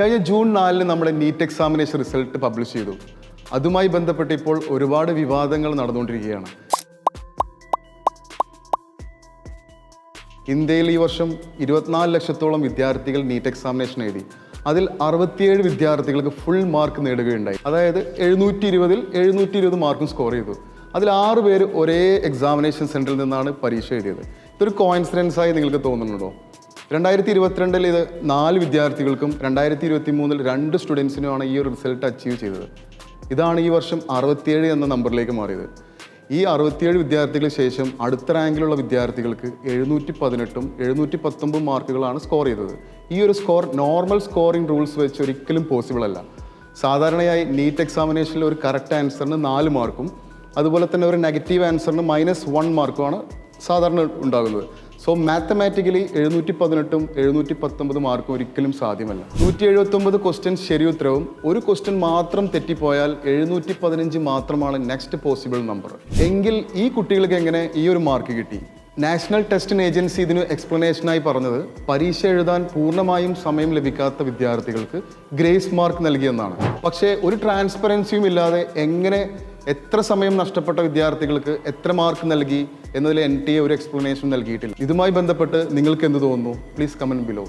കഴിഞ്ഞ ജൂൺ നാലിന് നമ്മുടെ നീറ്റ് എക്സാമിനേഷൻ റിസൾട്ട് പബ്ലിഷ് ചെയ്തു. അതുമായി ബന്ധപ്പെട്ട് ഇപ്പോൾ ഒരുപാട് വിവാദങ്ങൾ നടന്നുകൊണ്ടിരിക്കുകയാണ്. ഇന്ത്യയിൽ ഈ വർഷം ഇരുപത്തിനാല് ലക്ഷത്തോളം വിദ്യാർത്ഥികൾ നീറ്റ് എക്സാമിനേഷൻ എഴുതി. അതിൽ അറുപത്തിയേഴ് വിദ്യാർത്ഥികൾക്ക് ഫുൾ മാർക്ക് നേടുകയുണ്ടായി. അതായത് എഴുന്നൂറ്റി ഇരുപതിൽ എഴുന്നൂറ്റി ഇരുപത് മാർക്കും സ്കോർ ചെയ്തു. അതിൽ ആറ് പേര് ഒരേ എക്സാമിനേഷൻ സെന്ററിൽ നിന്നാണ് പരീക്ഷ എഴുതിയത്. ഇതൊരു കോയിൻസിഡൻസ് ആയി നിങ്ങൾക്ക് തോന്നുന്നുണ്ടോ? രണ്ടായിരത്തി ഇരുപത്തിരണ്ടിൽ ഇത് നാല് വിദ്യാർത്ഥികൾക്കും രണ്ടായിരത്തി ഇരുപത്തി മൂന്നിൽ രണ്ട് സ്റ്റുഡൻസിനുമാണ് ഈ ഒരു റിസൾട്ട് അച്ചീവ് ചെയ്തത്. ഇതാണ് ഈ വർഷം അറുപത്തിയേഴ് എന്ന നമ്പറിലേക്ക് മാറിയത്. ഈ അറുപത്തിയേഴ് വിദ്യാർത്ഥികൾക്ക് ശേഷം അടുത്ത റാങ്കിലുള്ള വിദ്യാർത്ഥികൾക്ക് എഴുന്നൂറ്റി പതിനെട്ടും എഴുന്നൂറ്റി പത്തൊമ്പതും മാർക്കുകളാണ് സ്കോർ ചെയ്തത്. ഈ ഒരു സ്കോർ നോർമൽ സ്കോറിംഗ് റൂൾസ് വെച്ച് ഒരിക്കലും പോസിബിൾ അല്ല. സാധാരണയായി നീറ്റ് എക്സാമിനേഷനിൽ ഒരു കറക്റ്റ് ആൻസറിന് നാല് മാർക്കും അതുപോലെ തന്നെ ഒരു നെഗറ്റീവ് ആൻസറിന് മൈനസ് വൺ മാർക്കുമാണ് സാധാരണ ഉണ്ടാകുന്നത്. സോ മാത്തമാറ്റിക്കലി എഴുന്നൂറ്റി പതിനെട്ടും എഴുന്നൂറ്റി പത്തൊമ്പത് മാർക്കും ഒരിക്കലും സാധ്യമല്ല. നൂറ്റി എഴുപത്തി ഒമ്പത് ക്വസ്റ്റ്യൻ ശരിയുത്തരവും ഒരു ക്വസ്റ്റ്യൻ മാത്രം തെറ്റിപ്പോയാൽ എഴുന്നൂറ്റി പതിനഞ്ച് മാത്രമാണ് നെക്സ്റ്റ് പോസിബിൾ നമ്പർ എങ്കിൽ ഈ കുട്ടികൾക്ക് എങ്ങനെ ഈ ഒരു മാർക്ക് കിട്ടി? നാഷണൽ ടെസ്റ്റിംഗ് ഏജൻസി ഇതിന് എക്സ്പ്ലനേഷനായി പറഞ്ഞത് പരീക്ഷ എഴുതാൻ പൂർണമായും സമയം ലഭിക്കാത്ത വിദ്യാർത്ഥികൾക്ക് ഗ്രേസ് മാർക്ക് നൽകിയെന്നാണ്. പക്ഷേ ഒരു ട്രാൻസ്പെറൻസിയും ഇല്ലാതെ എങ്ങനെ എത്ര സമയം നഷ്ടപ്പെട്ട വിദ്യാർത്ഥികൾക്ക് എത്ര മാർക്ക് നൽകി എന്നതിൽ എൻ ടി എ ഒരു എക്സ്പ്ലനേഷൻ നൽകിയിട്ടില്ല. ഇതുമായി ബന്ധപ്പെട്ട് നിങ്ങൾക്ക് എന്ത് തോന്നുന്നു? Please comment below